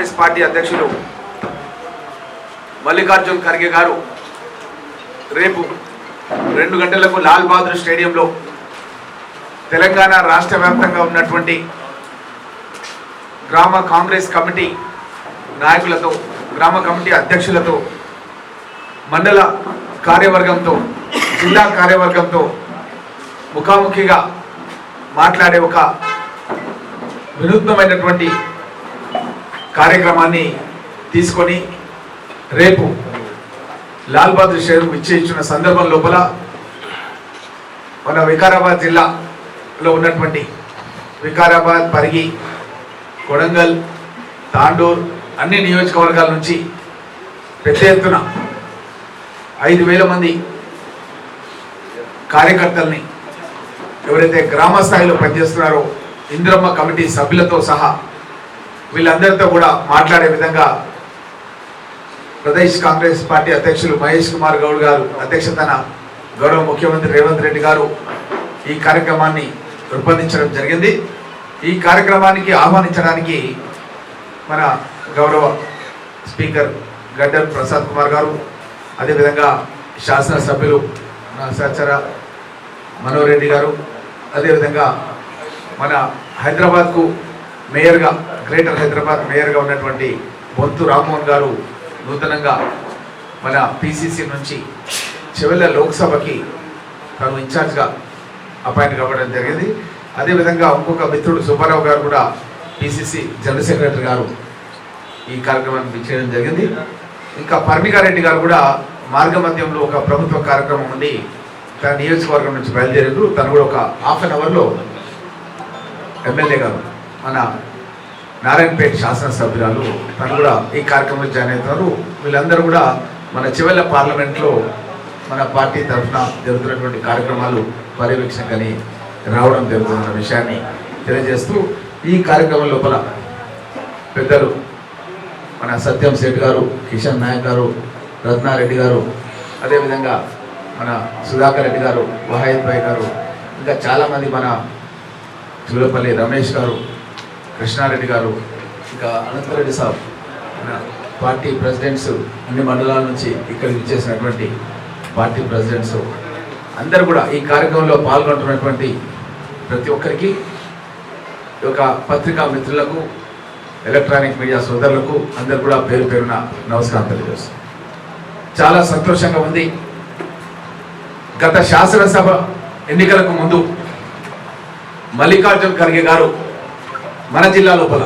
Congress party అధ్యక్షులు మల్లికార్జున్ ఖర్గే గారు రేపు రెండు గంటలకు లాల్ బహదూర్ స్టేడియంలో తెలంగాణ రాష్ట్ర వ్యాప్తంగా ఉన్నటువంటి గ్రామ కాంగ్రెస్ కమిటీ నాయకులతో గ్రామ కమిటీ అధ్యక్షులతో మండల కార్యవర్గంతో జిల్లా కార్యవర్గంతో ముఖాముఖిగా మాట్లాడే ఒక వినూత్నమైనటువంటి కార్యక్రమాన్ని తీసుకొని రేపు లాల్ బహదూర్ షేర్ ఇచ్చేయించిన సందర్భం లోపల మన వికారాబాద్ జిల్లాలో ఉన్నటువంటి వికారాబాద్ పరిగి కొడంగల్ తాండూర్ అన్ని నియోజకవర్గాల నుంచి పెద్ద ఎత్తున ఐదు వేల మంది కార్యకర్తల్ని ఎవరైతే గ్రామ స్థాయిలో పనిచేస్తున్నారో ఇంద్రమ్మ కమిటీ సభ్యులతో సహా వీళ్ళందరితో కూడా మాట్లాడే విధంగా ప్రదేశ్ కాంగ్రెస్ పార్టీ అధ్యక్షులు మహేష్ కుమార్ గౌడ్ గారు అధ్యక్షతన గౌరవ ముఖ్యమంత్రి రేవంత్ రెడ్డి గారు ఈ కార్యక్రమాన్ని రూపొందించడం జరిగింది. ఈ కార్యక్రమానికి ఆహ్వానించడానికి మన గౌరవ స్పీకర్ గడ్డల్ ప్రసాద్ కుమార్ గారు అదేవిధంగా శాసనసభ్యులు మన సహచర మనోహర్ రెడ్డి గారు అదేవిధంగా మన హైదరాబాద్కు మేయర్గా గ్రేటర్ హైదరాబాద్ మేయర్గా ఉన్నటువంటి బొంతు రామ్మోహన్ గారు నూతనంగా మన పిసిసి నుంచి చివరి లోక్సభకి తను ఇన్ఛార్జ్గా అపాయింట్ కావడం జరిగింది. అదేవిధంగా ఇంకొక మిత్రుడు సుబ్బారావు గారు కూడా పిసిసి జనరల్ సెక్రటరీ గారు ఈ కార్యక్రమాన్ని చేయడం జరిగింది. ఇంకా పర్మికారెడ్డి గారు కూడా మార్గ మధ్యంలో ఒక ప్రభుత్వ కార్యక్రమం ఉంది తన నియోజకవర్గం నుంచి బయలుదేరారు తను కూడా ఒక హాఫ్ అన్ అవర్లో ఎమ్మెల్యే గారు మన నారాయణపేట శాసనసభ్యురాలు. తను కూడా ఈ కార్యక్రమంలో జాయిన్ అవుతున్నారు. వీళ్ళందరూ కూడా మన చివరి పార్లమెంట్లో మన పార్టీ తరఫున జరుగుతున్నటువంటి కార్యక్రమాలు పర్యవేక్షణకని రావడం జరుగుతున్న విషయాన్ని తెలియజేస్తూ ఈ కార్యక్రమం లోపల పెద్దలు మన సత్యం శెట్టి గారు కిషన్ నాయక్ గారు రత్నారెడ్డి గారు అదేవిధంగా మన సుధాకర్ రెడ్డి గారు వహాయత్ భాయ్ గారు ఇంకా చాలామంది మన చూలపల్లి రమేష్ గారు కృష్ణారెడ్డి గారు ఇంకా అనంతరెడ్డి సాబ్ పార్టీ ప్రెసిడెంట్స్ అన్ని మండలాల నుంచి ఇక్కడికి ఇచ్చేసినటువంటి పార్టీ ప్రెసిడెంట్స్. అందరూ కూడా ఈ కార్యక్రమంలో పాల్గొంటున్నటువంటి ప్రతి ఒక్కరికి ఒక పత్రికా మిత్రులకు ఎలక్ట్రానిక్ మీడియా సోదరులకు అందరు కూడా పేరు పేరున నమస్కారం తెలియజేస్తాం చాలా సంతోషంగా ఉంది. గత శాసనసభ ఎన్నికలకు ముందు మల్లికార్జున్ ఖర్గే గారు మన జిల్లా లోపల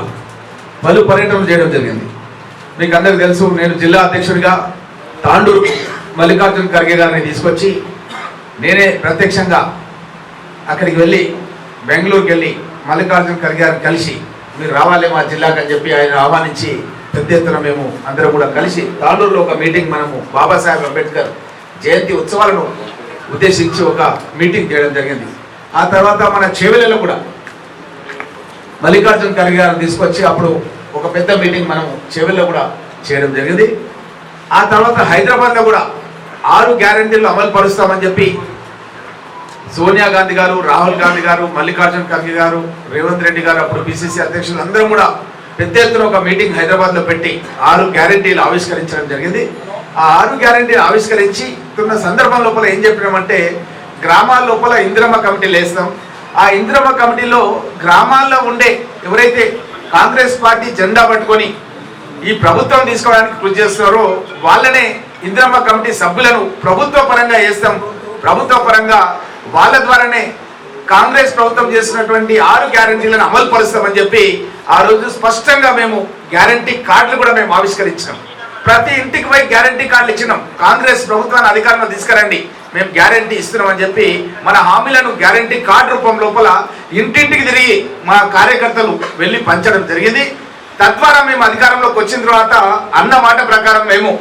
పలు పర్యటనలు చేయడం జరిగింది. మీకు అందరికి తెలుసు నేను జిల్లా అధ్యక్షుడిగా తాండూరు మల్లికార్జున్ ఖర్గే గారిని తీసుకొచ్చి నేనే ప్రత్యక్షంగా అక్కడికి వెళ్ళి బెంగళూరుకి వెళ్ళి మల్లికార్జున్ ఖర్గే గారిని కలిసి మీరు రావాలి మా జిల్లాకు అని చెప్పి ఆయన ఆహ్వానించి పెద్ద ఎత్తున మేము అందరం కూడా కలిసి తాండూరులో ఒక మీటింగ్ మనము బాబాసాహెబ్ అంబేద్కర్ జయంతి ఉత్సవాలను ఉద్దేశించి ఒక మీటింగ్ చేయడం జరిగింది. ఆ తర్వాత మన చెవిలలో కూడా మల్లికార్జున ఖర్గే గారు తీసుకొచ్చి అప్పుడు ఒక పెద్ద మీటింగ్ మనం చెవిలో కూడా చేయడం జరిగింది. ఆ తర్వాత హైదరాబాద్లో కూడా ఆరు గ్యారంటీలు అమలు పరుస్తామని చెప్పి సోనియా గాంధీ గారు రాహుల్ గాంధీ గారు మల్లికార్జున ఖర్గే గారు రేవంత్ రెడ్డి గారు అప్పుడు బీసీసీ అధ్యక్షులు అందరం కూడా పెద్ద ఎత్తున ఒక మీటింగ్ హైదరాబాద్లో పెట్టి ఆరు గ్యారంటీలు ఆవిష్కరించడం జరిగింది. ఆ ఆరు గ్యారంటీలు ఆవిష్కరించి ఉన్న సందర్భం లోపల ఏం చెప్పినామంటే గ్రామాల లోపల ఇందిరమ్మ కమిటీలు వేస్తాం ఆ ఇందిరమ్మ కమిటీలో గ్రామాల్లో ఉండే ఎవరైతే కాంగ్రెస్ పార్టీ జెండా పట్టుకొని ఈ ప్రభుత్వం తీసుకోవడానికి కృషి చేస్తున్నారో వాళ్ళనే ఇందిరమ్మ కమిటీ సభ్యులను ప్రభుత్వ పరంగా వేస్తాం ప్రభుత్వ పరంగా వాళ్ళ ద్వారానే కాంగ్రెస్ ప్రభుత్వం చేసినటువంటి ఆరు గ్యారంటీలను అమలు పరుస్తామని చెప్పి ఆ రోజు స్పష్టంగా మేము గ్యారంటీ కార్డులు కూడా మేము ఆవిష్కరించినాం. ప్రతి ఇంటికి పోయి గ్యారంటీ కార్డులు ఇచ్చినాం. కాంగ్రెస్ ప్రభుత్వాన్ని అధికారంలో తీసుకురండి. మేము గ్యారంటీ ఇస్తున్నామని చెప్పి మన హామీలను గ్యారంటీ కార్డు రూపం లోపల ఇంటింటికి తిరిగి మా కార్యకర్తలు వెళ్ళి పంచడం జరిగింది. తద్వారా మేము అధికారంలోకి వచ్చిన తర్వాత అన్న మాట ప్రకారం మేము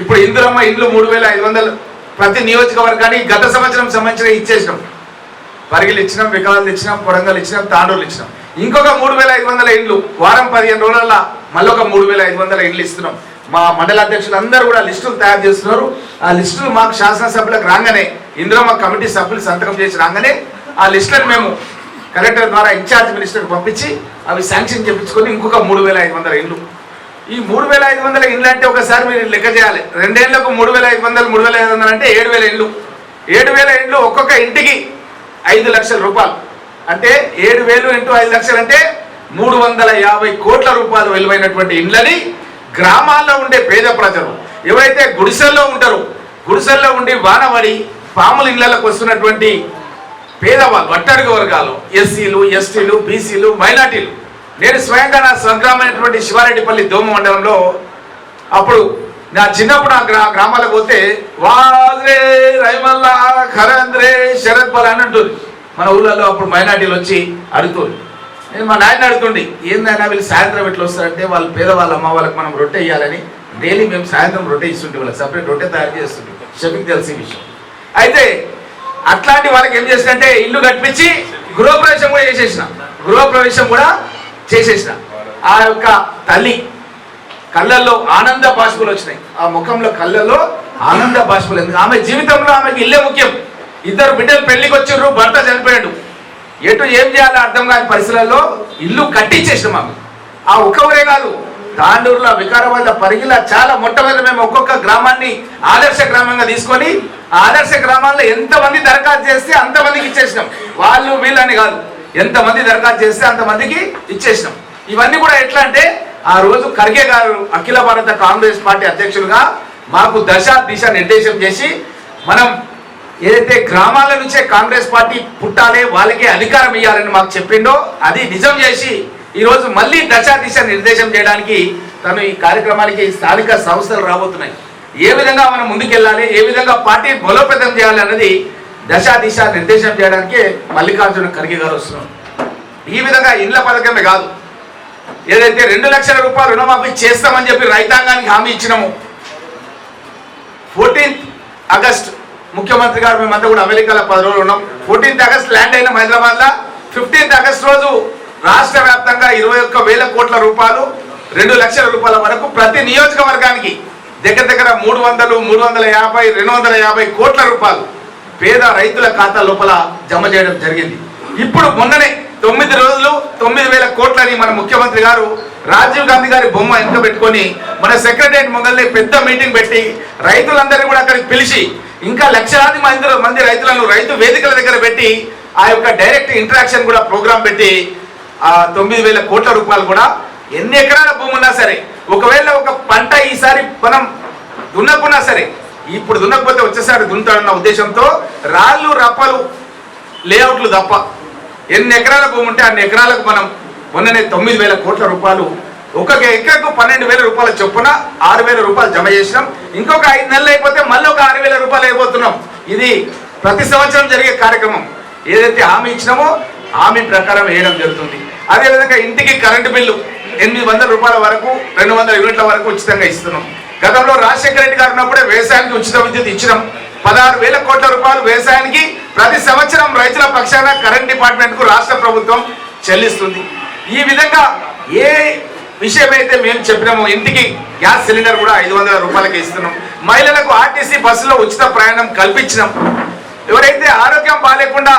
ఇప్పుడు ఇందులమ్మ ఇండ్లు మూడు వేల ఐదు వందలు ప్రతి నియోజకవర్గానికి గత సంవత్సరం సంబంధించిన ఇచ్చేసినాం. పరిగిలు ఇచ్చినాం వికలాలు ఇచ్చినాం కొడంగలు ఇచ్చినాం తాండూరు ఇచ్చినాం. ఇంకొక మూడు వేల ఐదు వందల ఇండ్లు వారం పదిహేను రోజులలో మళ్ళీ ఒక మూడు వేల ఐదు వందల ఇండ్లు ఇస్తున్నాం. మా మండల అధ్యక్షులందరూ కూడా లిస్టులు తయారు చేస్తున్నారు. ఆ లిస్టులు మాకు శాసనసభ్యులకు రాగానే ఇందులో మా కమిటీ సభ్యులు సంతకం చేసి రాగానే ఆ లిస్టులను మేము కలెక్టర్ ద్వారా ఇన్ఛార్జ్ మినిస్టర్కి పంపించి అవి శాంక్షన్ చేయించుకొని ఇంకొక మూడు వేల ఐదు వందల ఇండ్లు. ఈ మూడు వేల ఐదు వందల ఇండ్లు అంటే ఒకసారి మీరు లెక్క చేయాలి. రెండేళ్ళకు మూడు వేల ఐదు వందలు మూడు వేల ఐదు వందలు అంటే ఏడు వేల ఇండ్లు. ఏడు వేల ఇండ్లు ఒక్కొక్క ఇంటికి ఐదు లక్షల రూపాయలు. అంటే ఏడు వేలు ఇంటూ ఐదు లక్షలు అంటే మూడు వందల యాభై కోట్ల రూపాయలు విలువైనటువంటి ఇండ్లని గ్రామాల్లో ఉండే పేద ప్రజలు ఎవరైతే గుడిసెల్లో ఉంటారో గుడిసెల్లో ఉండి వానబడి పాముల ఇళ్ళకు వస్తున్నటువంటి పేదవాళ్ళు అట్టడుగు వర్గాలు ఎస్సీలు ఎస్టీలు బీసీలు మైనార్టీలు. నేను స్వయంగా నా స్వగ్రామైనటువంటి శివారెడ్డిపల్లి దోమ మండలంలో అప్పుడు నా చిన్నప్పుడు ఆ గ్రా గ్రామాలకు పోతే వాజ్రే రైమల్లా ఖరంద్రే శరత్ బల్ అని అంటుంది. మన ఊళ్ళలో అప్పుడు మైనార్టీలు వచ్చి అడుగుతుంది నేను మా నాయన అడుగుతుండి ఏందైనా వీళ్ళు సాయంత్రం ఎట్లా వస్తారంటే వాళ్ళు పేదవాళ్ళ అమ్మ వాళ్ళకి మనం రొట్టె ఇవ్వాలని డైలీ మేము సాయంత్రం రొట్టె ఇస్తుంటే వాళ్ళకి సపరేట్ రొట్టె తయారు చేస్తుంటే షెఫిక్ తెలిసి విషయం. అయితే అట్లాంటి వాళ్ళకి ఏం చేసినంటే ఇల్లు కట్టించి గృహప్రవేశం కూడా చేసేసిన గృహప్రవేశం కూడా చేసేసిన. ఆ యొక్క తల్లి కళ్ళల్లో ఆనంద బాష్పులు వచ్చినాయి. ఆ ముఖంలో కళ్ళల్లో ఆనంద బాష్పులు ఎందుకు ఆమె జీవితంలో ఆమెకి ఇల్లే ముఖ్యం. ఇద్దరు బిడ్డలు పెళ్ళికి వచ్చిర్రు భర్త చనిపోయాడు. ఎటు ఏం చేయాలో అర్థం కాని పరిస్థితులలో ఇల్లు కట్టించేసినాం మాకు. ఆ ఒక్క ఊరే కాదు తాండూరులో వికారాబాద్ పరిగిలా చాలా మొట్టమొదటి మేము ఒక్కొక్క గ్రామాన్ని ఆదర్శ గ్రామంగా తీసుకొని ఆదర్శ గ్రామాల్లో ఎంతమంది దరఖాస్తు చేస్తే అంతమందికి ఇచ్చేసినాం. వాళ్ళు వీళ్ళని కాదు ఎంతమంది దరఖాస్తు చేస్తే అంతమందికి ఇచ్చేసినాం. ఇవన్నీ కూడా ఎట్లా అంటే ఆ రోజు ఖర్గే గారు అఖిల భారత కాంగ్రెస్ పార్టీ అధ్యక్షులుగా మాకు దశ దిశ నిర్దేశం చేసి మనం ఏదైతే గ్రామాల నుంచే కాంగ్రెస్ పార్టీ పుట్టాలి వాళ్ళకే అధికారం ఇవ్వాలని మాకు చెప్పిండో అది నిజం చేసి ఈరోజు మళ్ళీ దశా దిశ నిర్దేశం చేయడానికి తను ఈ కార్యక్రమానికి స్థానిక సంస్థలు రాబోతున్నాయి. ఏ విధంగా మనం ముందుకెళ్ళాలి ఏ విధంగా పార్టీ బలోపేతం చేయాలి అన్నది దశ దిశ నిర్దేశం చేయడానికి మల్లికార్జున ఖర్గే గారు వస్తున్నారు. ఈ విధంగా ఇండ్ల పథకమే కాదు. ఏదైతే రెండు లక్షల రూపాయలు రుణమాఫీ చేస్తామని చెప్పి రైతాంగానికి హామీ ఇచ్చినాము ఫోర్టీన్త్ ఆగస్ట్ ముఖ్యమంత్రి గారు మేమంతా కూడా అమెరికాలో పది రోజులు ఉన్నాం. ఫోర్టీన్త్ ఆగస్ట్ ల్యాండ్ అయిన హైదరాబాద్ ఫిఫ్టీన్త్ ఆగస్ట్ రోజు రాష్ట్ర వ్యాప్తంగా ఇరవై ఒక్క వేల కోట్ల రూపాయలు రెండు లక్షల రూపాయల వరకు ప్రతి నియోజకవర్గానికి దగ్గర దగ్గర మూడు వందలు మూడు వందల యాభై రెండు వందల యాభై కోట్ల రూపాయలు పేద రైతుల ఖాతా లోపల జమ చేయడం జరిగింది. ఇప్పుడు మొన్ననే తొమ్మిది రోజులు తొమ్మిది వేల కోట్లని మన ముఖ్యమంత్రి గారు రాజీవ్ గాంధీ గారి బొమ్మ వెనుక పెట్టుకొని మన సెక్రటరియట్ మొగల్ని పెద్ద మీటింగ్ పెట్టి రైతులందరినీ కూడా అక్కడికి పిలిచి ఇంకా లక్షలాది మంది మంది రైతులను రైతు వేదికల దగ్గర పెట్టి ఆ యొక్క డైరెక్ట్ ఇంటరాక్షన్ కూడా ప్రోగ్రామ్ పెట్టి ఆ తొమ్మిది వేల కోట్ల రూపాయలు కూడా ఎన్ని ఎకరాల భూమి ఉన్నా సరే ఒకవేళ ఒక పంట ఈసారి మనం దున్నకున్నా సరే ఇప్పుడు దున్నకపోతే వచ్చేసారి దున్నుతాడన్న ఉద్దేశంతో రాళ్ళు రప్పలు లేఅవుట్లు తప్ప ఎన్ని ఎకరాల భూమి ఉంటే అన్ని ఎకరాలకు మనం మొన్ననే తొమ్మిది వేల కోట్ల రూపాయలు ఒక్కొక్క ఎకరకు పన్నెండు వేల రూపాయల చొప్పున ఆరు వేల రూపాయలు జమ చేసినాం. ఇంకొక ఐదు నెలలు అయిపోతే మళ్ళీ ఒక ఆరు వేల రూపాయలు అయిపోతున్నాం. ఇది ప్రతి సంవత్సరం జరిగే కార్యక్రమం. ఏదైతే హామీ ఇచ్చినామో హామీ ప్రకారం వేయడం జరుగుతుంది. అదేవిధంగా ఇంటికి కరెంటు బిల్లు ఎనిమిది వందల రూపాయల వరకు రెండు వందల యూనిట్ల వరకు ఉచితంగా ఇస్తున్నాం. గతంలో రాజశేఖర రెడ్డి గారు ఉన్నప్పుడే వ్యవసాయానికి ఉచిత విద్యుత్ ఇచ్చినాం. పదహారు వేల కోట్ల రూపాయలు వ్యవసాయానికి ప్రతి సంవత్సరం రైతుల పక్షాన కరెంట్ డిపార్ట్మెంట్కు రాష్ట్ర ప్రభుత్వం చెల్లిస్తుంది. ఈ విధంగా ఏ విషయమైతే మేము చెప్పినాము ఇంటికి గ్యాస్ సిలిండర్ కూడా ఐదు వందల రూపాయలకి ఇస్తున్నాం. మహిళలకు ఆర్టీసీ బస్సులో ఉచిత ప్రయాణం కల్పించినాం. ఎవరైతే ఆరోగ్యం బాగాలేకుండా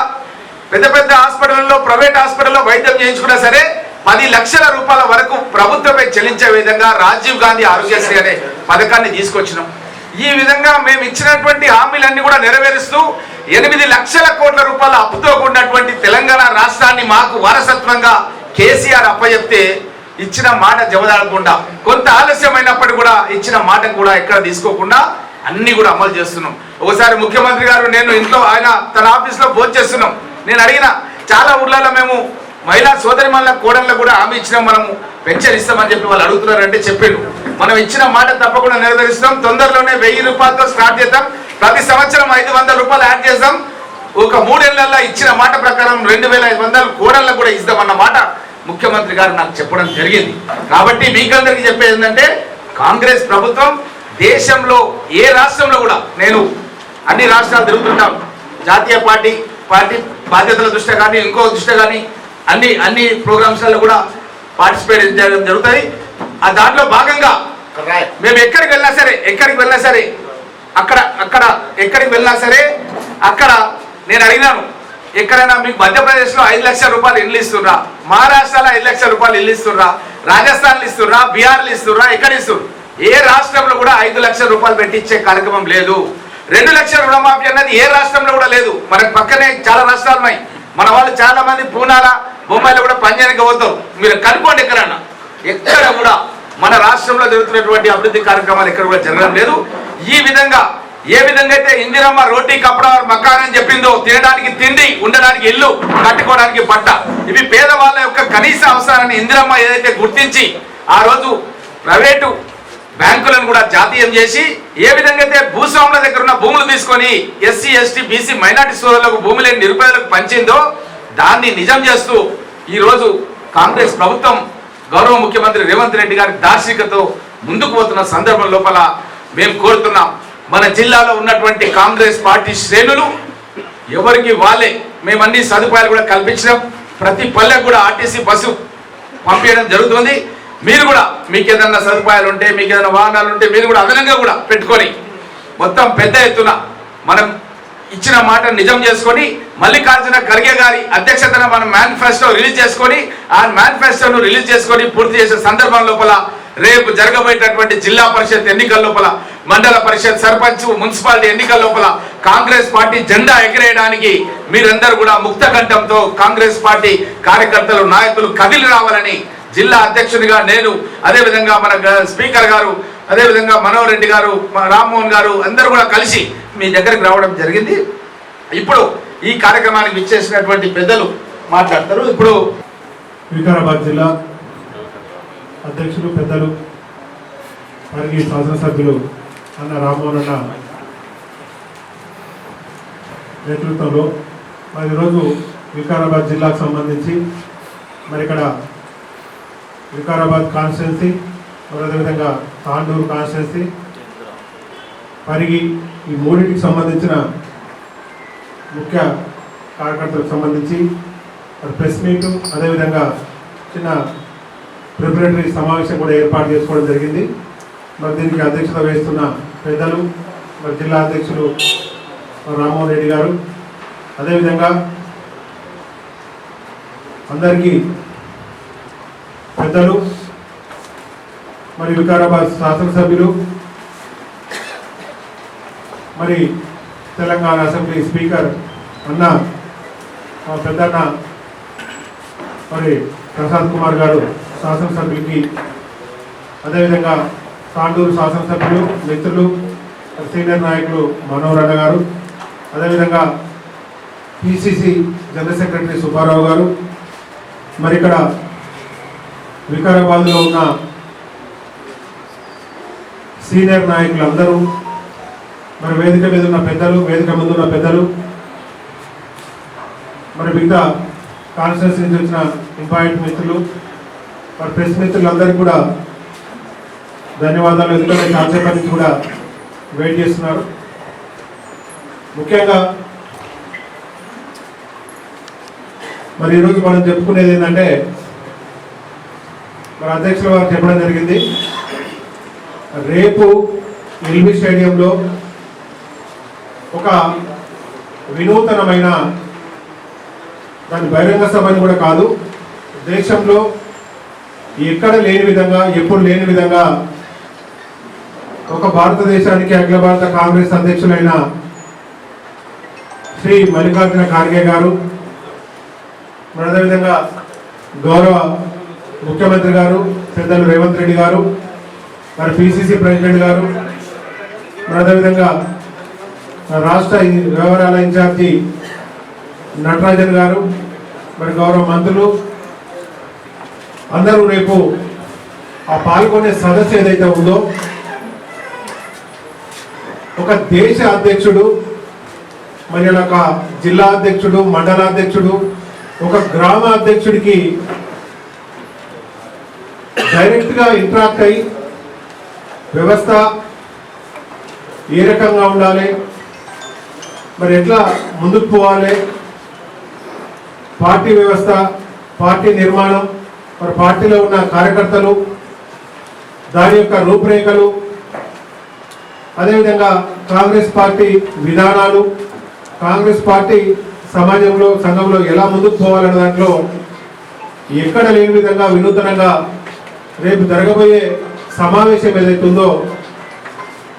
పెద్ద పెద్ద హాస్పిటల్లో ప్రైవేట్ హాస్పిటల్లో వైద్యం చేయించుకున్నా సరే పది లక్షల రూపాయల వరకు ప్రభుత్వమే చెల్లించే విధంగా రాజీవ్ గాంధీ ఆరోగ్యశ్రీ అనే పథకాన్ని తీసుకొచ్చినాం. ఈ విధంగా మేము ఇచ్చినటువంటి హామీలన్నీ కూడా నెరవేరుస్తూ ఎనిమిది లక్షల కోట్ల రూపాయల అప్పుతో కూడినటువంటి తెలంగాణ రాష్ట్రాన్ని మాకు వారసత్వంగా కేసీఆర్ అప్పచెప్తే ఇచ్చిన మాట జవదాడకుండా కొంత ఆలస్యమైనప్పటికీ కూడా ఇచ్చిన మాట కూడా ఎక్కడ తీసుకోకుండా అన్ని కూడా అమలు చేస్తున్నాం. ఒకసారి ముఖ్యమంత్రి గారు నేను ఇంట్లో ఆయన తన ఆఫీస్లో భోజనం చేస్తున్నాం. నేను అడిగిన చాలా ఊర్లలో మేము మహిళా సోదరి మళ్ళ కోడళ్ళకు కూడా హామీ ఇచ్చినాం మనము. పెన్షన్ ఇస్తామని చెప్పి వాళ్ళు అడుగుతున్నారంటే చెప్పిండు మనం ఇచ్చిన మాట తప్పకుండా నెరవేరుస్తాం. తొందరలోనే వెయ్యి రూపాయలతో స్టార్ట్ చేద్దాం. ప్రతి సంవత్సరం ఐదు వందల రూపాయలు యాడ్ చేద్దాం. ఒక మూడేళ్ళలో ఇచ్చిన మాట ప్రకారం రెండు వేల ఐదు వందలు కోడళ్ళకు కూడా ఇస్తామన్న మాట ముఖ్యమంత్రి గారు నాకు చెప్పడం జరిగింది. కాబట్టి మీకందరికీ చెప్పేది ఏంటంటే కాంగ్రెస్ ప్రభుత్వం దేశంలో ఏ రాష్ట్రంలో కూడా నేను అన్ని రాష్ట్రాలు తిరుగుతుంటాం. జాతీయ పార్టీ పార్టీ బాధ్యతల దృష్ట్యా కానీ ఇంకో దృష్ట్యా కానీ అన్ని అన్ని ప్రోగ్రామ్స్లలో కూడా పార్టిసిపేట్ చేయడం జరుగుతుంది. ఆ దాంట్లో భాగంగా మేము ఎక్కడికి వెళ్ళినా సరే ఎక్కడికి వెళ్ళినా సరే అక్కడ అక్కడ ఎక్కడికి వెళ్ళినా సరే అక్కడ నేను అడిగినాను. ఎక్కడైనా మీకు మధ్యప్రదేశ్లో ఐదు లక్షల రూపాయలు ఇల్లు ఇస్తుర్రా? మహారాష్ట్రలో ఐదు లక్షల రూపాయలు ఇల్లు ఇస్తుర్రా? రాజస్థాన్లు ఇస్తుర్రా? బీహార్లు ఇస్తుర్రా? ఎక్కడ ఇస్తుర్రు? ఏ రాష్ట్రంలో కూడా ఐదు లక్షల రూపాయలు పెట్టించే కార్యక్రమం లేదు. రెండు లక్షల రుణమాఫీ అన్నది ఏ రాష్ట్రంలో కూడా లేదు. మనకి పక్కనే చాలా రాష్ట్రాలు ఉన్నాయి. మన వాళ్ళు చాలా మంది పూనాల బొంబాయిలో కూడా పనిచేయడానికి పోతారు. మీరు కనుక్కోండి ఎక్కడన్నా ఎక్కడ కూడా మన రాష్ట్రంలో జరుగుతున్నటువంటి అభివృద్ధి కార్యక్రమాలు ఎక్కడ కూడా జరగడం లేదు. ఈ విధంగా ఏ విధంగా అయితే ఇందిరమ్మ రోటీ కప్పడా మకాన్ అని చెప్పిందో తినడానికి తిండి ఉండడానికి ఇల్లు కట్టుకోవడానికి బట్ట. ఇవి పేదవాళ్ళ యొక్క కనీస అవసరాన్ని ఇందిరమ్మ ఏదైతే గుర్తించి ఆ రోజు ప్రైవేటు బ్యాంకులను కూడా జాతీయం చేసి ఏ విధంగా అయితే భూస్వాముల దగ్గర ఉన్న భూములు తీసుకొని ఎస్సీ ఎస్టీ బీసీ మైనార్టీ సోదరులకు భూమి లేని నిరుపేదలకు పంచిందో దాన్ని నిజం చేస్తూ ఈరోజు కాంగ్రెస్ ప్రభుత్వం గౌరవ ముఖ్యమంత్రి రేవంత్ రెడ్డి గారి దార్శికతో ముందుకు పోతున్న సందర్భం లోపల మేము కోరుతున్నాం. మన జిల్లాలో ఉన్నటువంటి కాంగ్రెస్ పార్టీ శ్రేణులు ఎవరికి వాళ్ళే మేము అన్ని సదుపాయాలు కూడా కల్పించినాం. ప్రతి పల్లెకు కూడా ఆర్టీసీ బస్సు పంపించడం జరుగుతుంది. మీరు కూడా మీకు ఏదైనా సదుపాయాలు ఉంటే మీకు ఏదైనా వాహనాలు ఉంటే మీరు కూడా అదనంగా కూడా పెట్టుకొని మొత్తం పెద్ద ఎత్తున మనం ఇచ్చిన మాట నిజం చేసుకొని మల్లికార్జున ఖర్గే గారి అధ్యక్షతన మనం మేనిఫెస్టో రిలీజ్ చేసుకొని ఆ మేనిఫెస్టోను రిలీజ్ చేసుకొని పూర్తి చేసే సందర్భం లోపల రేపు జరగబోయేటటువంటి జిల్లా పరిషత్ ఎన్నికల లోపల మండల పరిషత్ సర్పంచ్ మున్సిపాలిటీ ఎన్నికల లోపల కాంగ్రెస్ పార్టీ జెండా ఎగిరేయడానికి మీరందరూ కూడా ముక్త కంఠంతో కాంగ్రెస్ పార్టీ కార్యకర్తలు నాయకులు కదిలి రావాలని జిల్లా అధ్యక్షుడిగా నేను అదేవిధంగా మన స్పీకర్ గారు అదేవిధంగా మనోహర్ రెడ్డి గారు రామ్మోహన్ గారు అందరూ కూడా కలిసి మీ దగ్గరికి రావడం జరిగింది. ఇప్పుడు ఈ కార్యక్రమానికి విచ్చేసినటువంటి పెద్దలు మాట్లాడతారు. ఇప్పుడు వికారాబాద్ జిల్లా అధ్యక్షులు పెద్దలు పరిగి శాసనసభ్యులు అన్న రామ్మోహన్ నేతృత్వంలో మరి ఈరోజు వికారాబాద్ జిల్లాకు సంబంధించి మరి ఇక్కడ వికారాబాద్ కాన్స్టిట్యున్సీ మరి అదేవిధంగా తాండూరు కాన్స్టిట్యున్సీ పరిగి ఈ మూడింటికి సంబంధించిన ముఖ్య కార్యకర్తలకు సంబంధించి మరి ప్రెస్ మీట్ అదేవిధంగా చిన్న ప్రిపరేటరీ సమావేశం కూడా ఏర్పాటు చేసుకోవడం జరిగింది. మరి దీనికి అధ్యక్షత వహిస్తున్న పెద్దలు మరి జిల్లా అధ్యక్షులు రామ్మోహన్ రెడ్డి గారు. అదేవిధంగా అందరికీ పెద్దలు మరి వికారాబాద్ శాసనసభ్యులు మరి తెలంగాణ అసెంబ్లీ స్పీకర్ అన్న మా పెద్దన్న మరి ప్రసాద్ కుమార్ గారు శాసనసభ్యులకి అదేవిధంగా సాండూరు శాసనసభ్యులు మిత్రులు సీనియర్ నాయకులు మనోహర్ అన్న గారు అదేవిధంగా పిసిసి జనరల్ సెక్రటరీ సుబ్బారావు గారు మరి ఇక్కడ వికారాబాద్లో ఉన్న సీనియర్ నాయకులు అందరూ మరి వేదిక మీద ఉన్న పెద్దలు వేదిక ముందు ఉన్న పెద్దలు మరి మిగతా కాన్స్టిట్యూన్సీ నుంచి వచ్చిన ఇంపార్టెంట్ మిత్రులు మరి ప్రెస్ మిత్రులందరికీ కూడా ధన్యవాదాలు. ఎందుకంటే కాన్సెప్ట్ నుంచి కూడా వెయిట్ చేస్తున్నారు. ముఖ్యంగా మరి ఈరోజు మనం చెప్పుకునేది ఏంటంటే మరి అధ్యక్షుల వారు చెప్పడం జరిగింది. రేపు ఎల్బీ స్టేడియంలో ఒక వినూతనమైన దాని బహిరంగ సభ అని కూడా కాదు దేశంలో ఎక్కడ లేని విధంగా ఎప్పుడు లేని విధంగా ఒక భారతదేశానికి అఖిల భారత కాంగ్రెస్ అధ్యక్షులైన శ్రీ మల్లికార్జున ఖార్గే గారు అదేవిధంగా గౌరవ ముఖ్యమంత్రి గారు పెద్దలు రేవంత్ రెడ్డి గారు మరి పిసిసి ప్రెసిడెంట్ గారు అదేవిధంగా రాష్ట్ర వ్యవహారాల ఇన్ఛార్జి నటరాజన్ గారు మరి గౌరవ మంత్రులు అందరూ రేపు ఆ పాల్గొనే సదస్సు ఏదైతే ఉందో ఒక దేశ అధ్యక్షుడు మరి ఒక జిల్లా అధ్యక్షుడు మండలాధ్యక్షుడు ఒక గ్రామ అధ్యక్షుడికి డైరెక్ట్గా ఇంట్రాక్ట్ అయ్యి వ్యవస్థ ఏ రకంగా ఉండాలి మరి ఎట్లా ముందుకు పోవాలి పార్టీ వ్యవస్థ పార్టీ నిర్మాణం మరి పార్టీలో ఉన్న కార్యకర్తలు దాని యొక్క రూపురేఖలు అదేవిధంగా కాంగ్రెస్ పార్టీ విధానాలు కాంగ్రెస్ పార్టీ సమాజంలో సంఘంలో ఎలా ముందుకు పోవాలనే దాంట్లో ఎక్కడ లేని విధంగా వినూతనంగా రేపు జరగబోయే సమావేశం ఏదైతుందో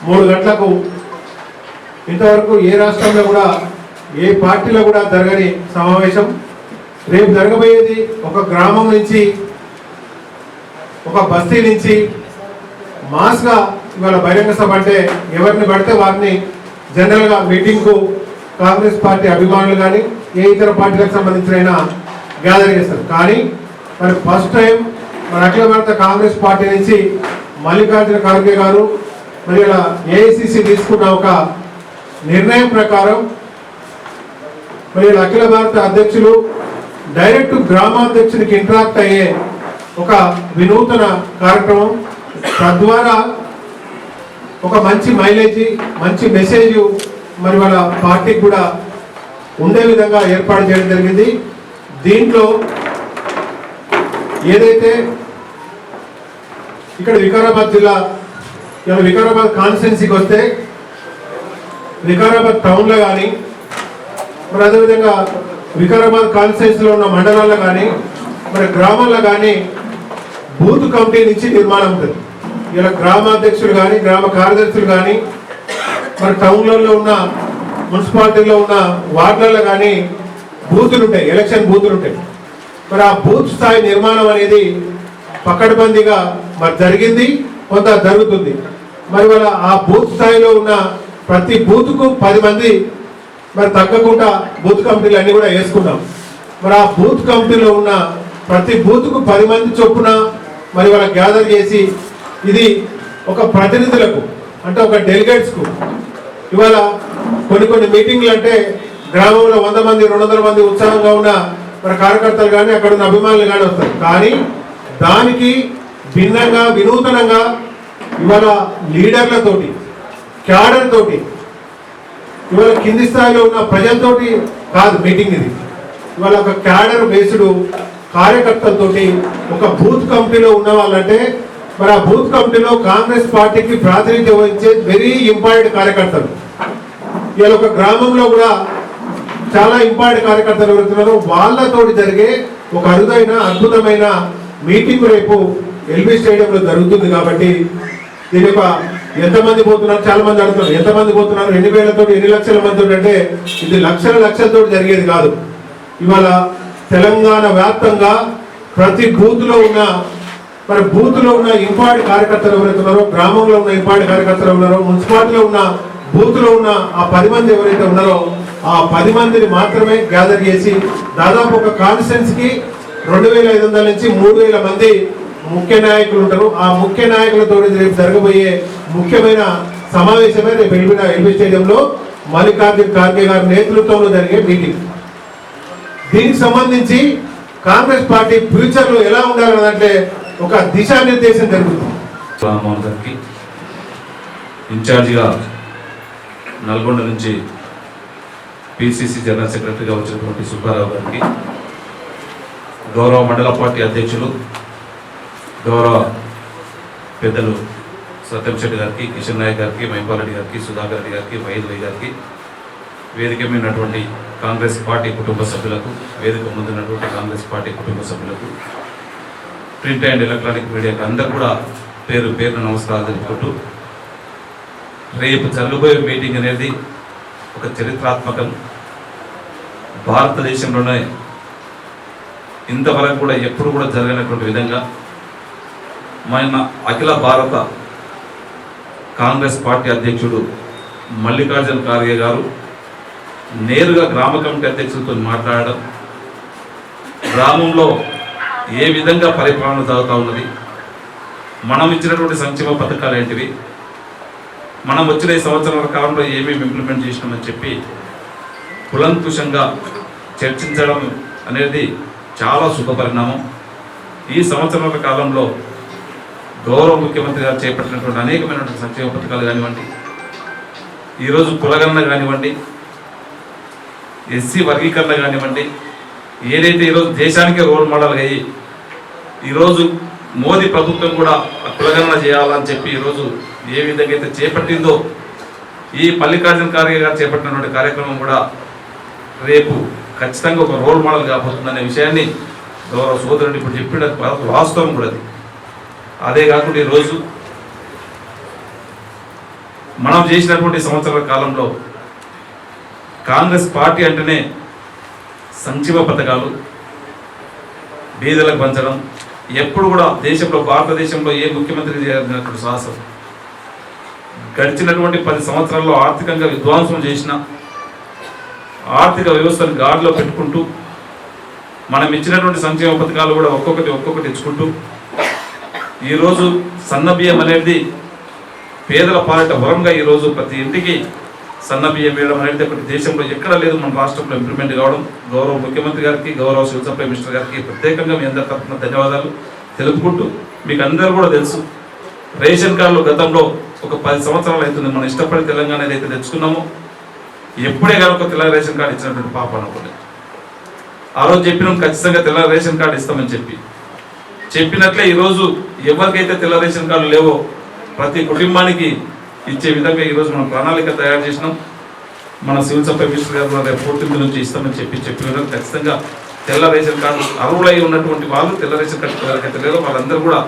మూడు గంటలకు ఇంతవరకు ఏ రాష్ట్రంలో కూడా ఏ పార్టీలో కూడా జరగని సమావేశం. రేపు జరగబోయేది ఒక గ్రామం నుంచి ఒక బస్తీ నుంచి మాస్గా ఇవాళ బహిరంగ సభ అంటే ఎవరిని పడితే వారిని జనరల్గా మీటింగ్కు కాంగ్రెస్ పార్టీ అభిమానులు కానీ ఏ ఇతర పార్టీలకు సంబంధించిన గ్యాదర్ చేస్తారు. కానీ మరి ఫస్ట్ టైం మన అఖిల భారత కాంగ్రెస్ పార్టీ నుంచి మల్లికార్జున ఖార్గే గారు మరి ఇలా ఏఐసిసి తీసుకున్న ఒక నిర్ణయం ప్రకారం మరి అఖిల భారత అధ్యక్షులు డైరెక్ట్ గ్రామాధ్యక్షునికి ఇంటరాక్ట్ అయ్యే ఒక వినూతన కార్యక్రమం. తద్వారా ఒక మంచి మైలేజ్ మంచి మెసేజ్ మరి వాళ్ళ పార్టీకి కూడా ఉండే విధంగా ఏర్పాటు చేయడం జరిగింది. దీంట్లో ఏదైతే ఇక్కడ వికారాబాద్ జిల్లా ఇలా వికారాబాద్ కాన్స్టిట్యున్సీకి వస్తే వికారాబాద్ టౌన్లో కానీ మరి అదేవిధంగా వికారాబాద్ కాన్స్టిట్యున్సీలో ఉన్న మండలాల్లో కానీ మరి గ్రామాల్లో కానీ బూత్ కమిటీ నుంచి నిర్మాణం ఉంటుంది. ఇలా గ్రామాధ్యక్షులు కానీ గ్రామ కార్యదర్శులు కానీ మరి టౌన్లలో ఉన్న మున్సిపాలిటీలో ఉన్న వార్డులలో కానీ బూతులు ఉంటాయి ఎలక్షన్ బూతులు ఉంటాయి మరి ఆ బూత్ స్థాయి నిర్మాణం అనేది పకడ్బందీగా మరి జరిగింది కొంత జరుగుతుంది. మరి వాళ్ళ ఆ బూత్ స్థాయిలో ఉన్న ప్రతి బూత్కు పది మంది మరి తగ్గకుండా బూత్ కమిటీలు అన్నీ కూడా వేసుకున్నాం మరి ఆ బూత్ కమిటీలో ఉన్న ప్రతి బూత్కు పది మంది చొప్పున మరి వాళ్ళ గ్యాదర్ చేసి ఇది ఒక ప్రతినిధులకు అంటే ఒక డెలిగేట్స్కు ఇవాళ కొన్ని కొన్ని మీటింగ్లు అంటే గ్రామంలో వంద మంది రెండు వందల మంది ఉత్సాహంగా ఉన్న మన కార్యకర్తలు కానీ అక్కడ ఉన్న అభిమానులు కానీ వస్తారు. కానీ దానికి భిన్నంగా వినూతనంగా ఇవాళ లీడర్లతోటి క్యాడర్ తోటి ఇవాళ కింది స్థాయిలో ఉన్న ప్రజలతోటి కాదు మీటింగ్ ఇది. ఇవాళ ఒక క్యాడర్ బేస్డ్ కార్యకర్తలతోటి ఒక బూత్ కమిటీలో ఉన్న వాళ్ళంటే మరి ఆ బూత్ కమిటీలో కాంగ్రెస్ పార్టీకి ప్రాతినిధ్యం వహించే వెరీ ఇంపార్టెంట్ కార్యకర్తలు. ఇవాళ ఒక గ్రామంలో కూడా చాలా ఇంపార్టెంట్ కార్యకర్తలు ఎవరుతున్నారు వాళ్ళతోటి జరిగే ఒక అరుదైన అద్భుతమైన మీటింగ్ రేపు ఎల్బీ స్టేడియంలో జరుగుతుంది కాబట్టి దీని యొక్క ఎంతమంది పోతున్నారు చాలా మంది అడుగుతున్నారు. ఎంతమంది పోతున్నారు? ఎన్ని వేలతో ఎన్ని లక్షల మంది అంటే ఇది లక్షల లక్షలతో జరిగేది కాదు. ఇవాళ తెలంగాణ వ్యాప్తంగా ప్రతి బూత్లో ఉన్న మరి బూత్లో ఉన్న ఇంపార్టెంట్ కార్యకర్తలు ఎవరైతే ఉన్నారో గ్రామంలో ఉన్న ఇంపార్టెంట్ కార్యకర్తలు ఉన్నారో మున్సిపాలిటీలో ఉన్న బూత్లో ఉన్న ఆ పది మంది ఎవరైతే ఉన్నారో ఆ పది మందిని మాత్రమే గ్యాదర్ చేసి దాదాపు ఒక కాన్స్టిట్యున్సీ కి రెండు వేల ఐదు వందల నుంచి మూడు వేల మంది ముఖ్య నాయకులు ఉంటారు. ఆ ముఖ్య నాయకులతో రేపు జరగబోయే ముఖ్యమైన సమావేశమే రేపు ఎల్బీ ఎల్బీ స్టేడియంలో మల్లికార్జున్ ఖార్గే గారి నేతృత్వంలో జరిగే మీటింగ్. దీనికి సంబంధించి కాంగ్రెస్ పార్టీ ఫ్యూచర్లో ఎలా ఉండాలనంటే ఒక దిశానిర్దేశం జరుగుతుంది. గారికి ఇన్ఛార్జిగా నల్గొండ నుంచి పిసిసి జనరల్ సెక్రటరీగా వచ్చినటువంటి సుబ్బారావు గారికి గౌరవ మండల పార్టీ అధ్యక్షులు గౌరవ పెద్దలు సత్యం శెట్టి గారికి కిషన్ నాయక్ గారికి మహిపాల్ రెడ్డి గారికి సుధాకర్ రెడ్డి గారికి మహిళ గారికి వేదిక మీద కాంగ్రెస్ పార్టీ కుటుంబ సభ్యులకు వేదిక ముందున్నటువంటి కాంగ్రెస్ పార్టీ కుటుంబ సభ్యులకు ప్రింట్ అండ్ ఎలక్ట్రానిక్ మీడియాకి అందరు కూడా పేరు పేరు నమస్కారాలు తెలుపుకుంటూ రేపు జరగబోయే మీటింగ్ అనేది ఒక చరిత్రాత్మకం. భారతదేశంలోనే ఇంతవరకు కూడా ఎప్పుడు కూడా జరగనటువంటి విధంగా మన అఖిల భారత కాంగ్రెస్ పార్టీ అధ్యక్షుడు మల్లికార్జున ఖార్గే గారు నేరుగా గ్రామ కమిటీ అధ్యక్షులతో మాట్లాడడం గ్రామంలో ఏ విధంగా పరిపాలన జరుగుతూ ఉన్నది? మనం ఇచ్చినటువంటి సంక్షేమ పథకాలు ఏంటివి? మనం వచ్చిన ఈ సంవత్సరాల కాలంలో ఏమేమి ఇంప్లిమెంట్ చేసినామని చెప్పి కులంకుశంగా చర్చించడం అనేది చాలా శుభపరిణామం ఈ సంవత్సరాల కాలంలో గౌరవ ముఖ్యమంత్రి గారు చేపట్టినటువంటి అనేకమైనటువంటి సంక్షేమ పథకాలు కానివ్వండి ఈరోజు కులగణన కానివ్వండి ఎస్సీ వర్గీకరణ కానివ్వండి ఏదైతే ఈరోజు దేశానికే రోల్ మోడల్గా అయ్యి ఈరోజు మోదీ ప్రభుత్వం కూడా కులగణన చేయాలని చెప్పి ఈరోజు ఏ విధంగా అయితే చేపట్టిందో ఈ మల్లికార్జున ఖార్గే గారు చేపట్టినటువంటి కార్యక్రమం కూడా రేపు ఖచ్చితంగా ఒక రోల్ మోడల్ కాబోతుందనే విషయాన్ని గౌరవ సోదరుడు ఇప్పుడు చెప్పిన వాస్తవం కూడా అది. అదే కాకుండా ఈరోజు మనం చేసినటువంటి సంవత్సరాల కాలంలో కాంగ్రెస్ పార్టీ అంటేనే సంక్షేమ పథకాలు బీదలకు పంచడం ఎప్పుడు కూడా దేశంలో భారతదేశంలో ఏ ముఖ్యమంత్రి చేయాలన్నటువంటి సాహసం. గడిచినటువంటి పది సంవత్సరాల్లో ఆర్థికంగా విధ్వంసం చేసిన ఆర్థిక వ్యవస్థను గాడిలో పెట్టుకుంటూ మనం ఇచ్చినటువంటి సంక్షేమ పథకాలు కూడా ఒక్కొక్కటి ఒక్కొక్కటి ఇచ్చుకుంటూ ఈరోజు సన్నబియ్యం అనేది పేదల పాలిట వరంగా ఈరోజు ప్రతి ఇంటికి సన్న బియ్యం వేయడం అనేది ఒకటి దేశంలో ఎక్కడ లేదు. మన రాష్ట్రంలో ఇంప్లిమెంట్ కావడం గౌరవ ముఖ్యమంత్రి గారికి గౌరవ సివిల్ సప్లై మినిస్టర్ గారికి ప్రత్యేకంగా మీ అందరి తరఫున ధన్యవాదాలు తెలుపుకుంటూ మీకు అందరూ కూడా తెలుసు. రేషన్ కార్డులు గతంలో ఒక పది సంవత్సరాలు అవుతుంది. మనం ఇష్టపడి తెలంగాణ ఏదైతే తెచ్చుకున్నామో ఎప్పుడే కనుక తెలంగాణ రేషన్ కార్డు ఇచ్చినటువంటి పాప అనుకోలేదు ఆ రోజు చెప్పినాం ఖచ్చితంగా తెల్ల రేషన్ కార్డు ఇస్తామని చెప్పి. చెప్పినట్లే ఈరోజు ఎవరికైతే తెల్ల రేషన్ కార్డు లేవో ప్రతి కుటుంబానికి ఇచ్చే విధంగా ఈరోజు మనం ప్రణాళిక తయారు చేసినాం. మన సివిల్ సప్లై మినిస్టర్ గారు రేపు పూర్తి నుంచి ఇస్తామని చెప్పి చెప్పిన విధంగా ఖచ్చితంగా తెల్ల రేషన్ కార్డు అర్హులై ఉన్నటువంటి వాళ్ళు తెల్ల రేషన్ కార్డు ఎవరికైతే లేదో వాళ్ళందరూ కూడా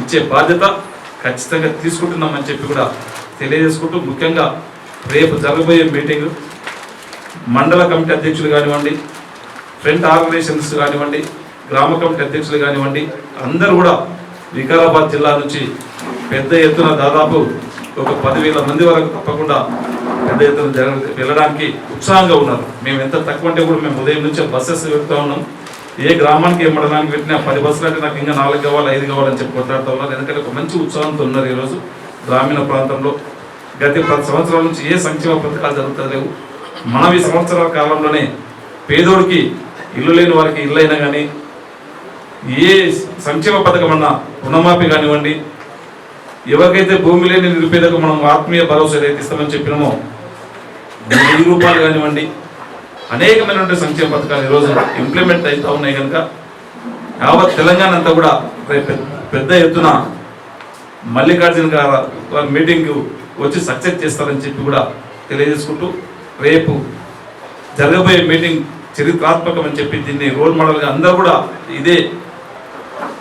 ఇచ్చే బాధ్యత ఖచ్చితంగా తీసుకుంటున్నామని చెప్పి కూడా తెలియజేసుకుంటూ ముఖ్యంగా రేపు జరగబోయే మీటింగ్ మండల కమిటీ అధ్యక్షులు కానివ్వండి ఫ్రంట్ ఆర్గనైజేషన్స్ కానివ్వండి గ్రామ కమిటీ అధ్యక్షులు కానివ్వండి అందరూ కూడా వికారాబాద్ జిల్లా నుంచి పెద్ద ఎత్తున దాదాపు ఒక పదివేల మంది వరకు తప్పకుండా పెద్ద ఎత్తున జరగ వెళ్ళడానికి ఉత్సాహంగా ఉన్నారు. మేము ఎంత తక్కువ అంటే కూడా మేము ఉదయం నుంచే బస్సెస్ పెడుతూ ఉన్నాం. ఏ గ్రామానికి ఏ మండలానికి పెట్టినా పది బస్సులు అంటే నాకు ఇంకా నాలుగు కావాలి ఐదు కావాలని చెప్పి కొట్లాడుతూ ఉన్నారు. ఎందుకంటే ఒక మంచి ఉత్సాహంతో ఉన్నారు ఈరోజు గ్రామీణ ప్రాంతంలో. గత పది సంవత్సరాల నుంచి ఏ సంక్షేమ పథకాలు జరుగుతలేవు. మనం ఈ సంవత్సరాల కాలంలోనే పేదోడికి ఇల్లు లేని వారికి ఇల్లు అయినా కానీ ఏ సంక్షేమ పథకం అన్నా రుణమాఫీ కానివ్వండి ఎవరికైతే భూమి లేని నిరుపేదకు మనం ఆత్మీయ భరోసా ఏదైతే ఇస్తామని చెప్పినామో వెయ్యి రూపాయలు కానివ్వండి అనేకమైనటువంటి సంక్షేమ పథకాలు ఈరోజు ఇంప్లిమెంట్ అవుతా ఉన్నాయి కనుక యావత్ తెలంగాణ అంతా కూడా రేపు పెద్ద- పెద్ద ఎత్తున మల్లికార్జున గారు మీటింగ్ వచ్చి సక్సెస్ చేస్తారని చెప్పి కూడా తెలియజేసుకుంటూ రేపు జరగబోయే మీటింగ్ చరిత్రాత్మకం అని చెప్పి దీన్ని రోల్ మోడల్గా అందరూ కూడా ఇదే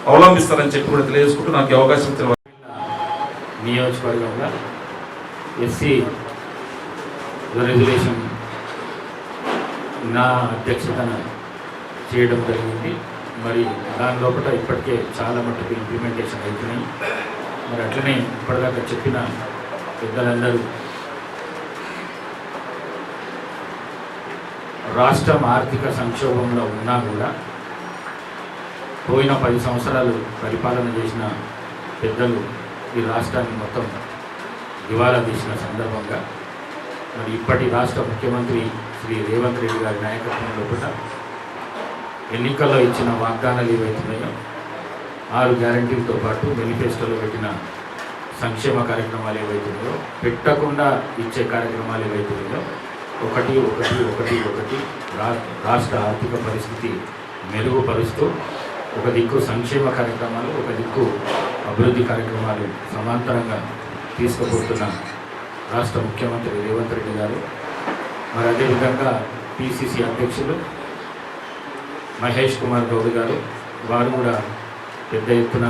అవలంబిస్తారని చెప్పి కూడా తెలియజేసుకుంటూ నాకు అవకాశం తెలియదు నియోజకవర్గంలో ఎస్సీ రెగ్యులేషన్ నా అధ్యక్షతన చేయడం జరిగింది. మరి దాని లోపల ఇప్పటికే చాలా మట్టుకు ఇంప్లిమెంటేషన్ అవుతున్నాయి మరి అట్లనే ఇప్పటిదాకా చెప్పిన పెద్దలందరూ రాష్ట్రం ఆర్థిక సంక్షోభంలో ఉన్నా కూడా పోయిన పది సంవత్సరాలు పరిపాలన చేసిన పెద్దలు ఈ రాష్ట్రాన్ని మొత్తం దివాలా తీసిన సందర్భంగా మరి ఇప్పటి రాష్ట్ర ముఖ్యమంత్రి శ్రీ రేవంత్ రెడ్డి గారి నాయకత్వంలో కూడా ఎన్నికల్లో ఇచ్చిన వాగ్దానాలు ఏవైతున్నాయో ఆరు గ్యారంటీలతో పాటు మేనిఫెస్టోలో పెట్టిన సంక్షేమ కార్యక్రమాలు ఏవైతున్నాయో పెట్టకుండా ఇచ్చే కార్యక్రమాలు ఏవైతున్నాయో ఒకటి ఒకటి ఒకటి ఒకటి రా రాష్ట్ర ఆర్థిక పరిస్థితి మెరుగుపరుస్తూ ఒక దిక్కు సంక్షేమ కార్యక్రమాలు ఒక దిక్కు అభివృద్ధి కార్యక్రమాలు సమాంతరంగా తీసుకుపోతున్న రాష్ట్ర ముఖ్యమంత్రి రేవంత్ రెడ్డి గారు మరి అదేవిధంగా పిసిసి అధ్యక్షులు మహేష్ కుమార్ గౌడ్ గారు వారు కూడా పెద్ద ఎత్తున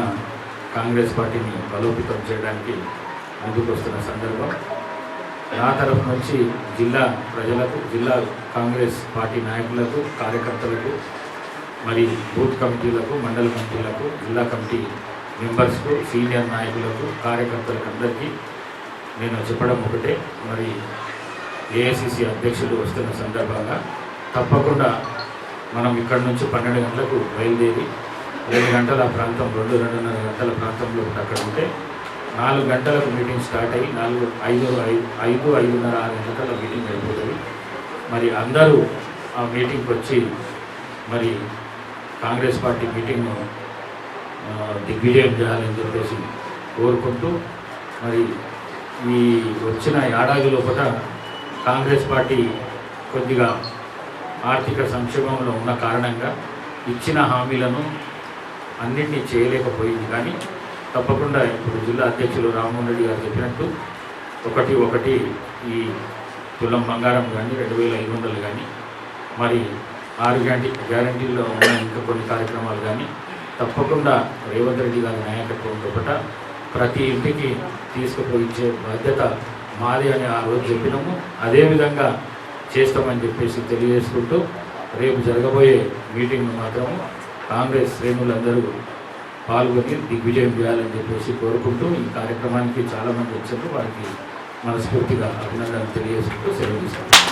కాంగ్రెస్ పార్టీని బలోపేతం చేయడానికి ముందుకు వస్తున్న సందర్భం. నా తరఫు నుంచి జిల్లా ప్రజలకు జిల్లా కాంగ్రెస్ పార్టీ నాయకులకు కార్యకర్తలకు మరి బూత్ కమిటీలకు మండల కమిటీలకు జిల్లా కమిటీ మెంబర్స్కు సీనియర్ నాయకులకు కార్యకర్తలకు అందరికీ నేను చెప్పడం ఒకటే. మరి ఏఐసిసి అధ్యక్షులు వస్తున్న సందర్భంగా తప్పకుండా మనం ఇక్కడ నుంచి పన్నెండు గంటలకు బయలుదేరి రెండు గంటల ప్రాంతం రెండు రెండున్నర గంటల ప్రాంతంలో అక్కడ ఉంటే నాలుగు గంటలకు మీటింగ్ స్టార్ట్ అయ్యి నాలుగు ఐదు ఐదు ఐదు ఐదున్నర ఆరు గంటల మీటింగ్ అయిపోతుంది. మరి అందరూ ఆ మీటింగ్కి వచ్చి మరి కాంగ్రెస్ పార్టీ మీటింగ్ను దిగ్విజయం చేయాలని చెప్పేసి కోరుకుంటూ మరి ఈ వచ్చిన ఏడాది లోపల కాంగ్రెస్ పార్టీ కొద్దిగా ఆర్థిక సంక్షోభంలో ఉన్న కారణంగా ఇచ్చిన హామీలను అన్నింటినీ చేయలేకపోయింది. కానీ తప్పకుండా ఇప్పుడు జిల్లా అధ్యక్షులు రామ్మోహన్ రెడ్డి గారు చెప్పినట్టు ఒకటి ఒకటి ఈ తులం బంగారం కానీ రెండు వేల ఐదు వందలు కానీ మరి ఆరు గ్యారంటీ గ్యారంటీల్లో ఉన్న ఇంకా కొన్ని కార్యక్రమాలు కానీ తప్పకుండా రేవంత్ రెడ్డి గారి నాయకత్వం లోపల ప్రతి ఇంటికి తీసుకుపోయించే బాధ్యత మాది అని ఆ రోజు చెప్పినాము. అదేవిధంగా చేస్తామని చెప్పేసి తెలియజేసుకుంటూ రేపు జరగబోయే మీటింగ్ను మాత్రము కాంగ్రెస్ శ్రేణులందరూ పాల్గొని దిగ్విజయం చేయాలని చెప్పేసి కోరుకుంటూ ఈ కార్యక్రమానికి చాలామంది వచ్చారు. వారికి మనస్ఫూర్తిగా అభినందనలు తెలియజేసుకుంటూ సెలవు తీసుకుంటాం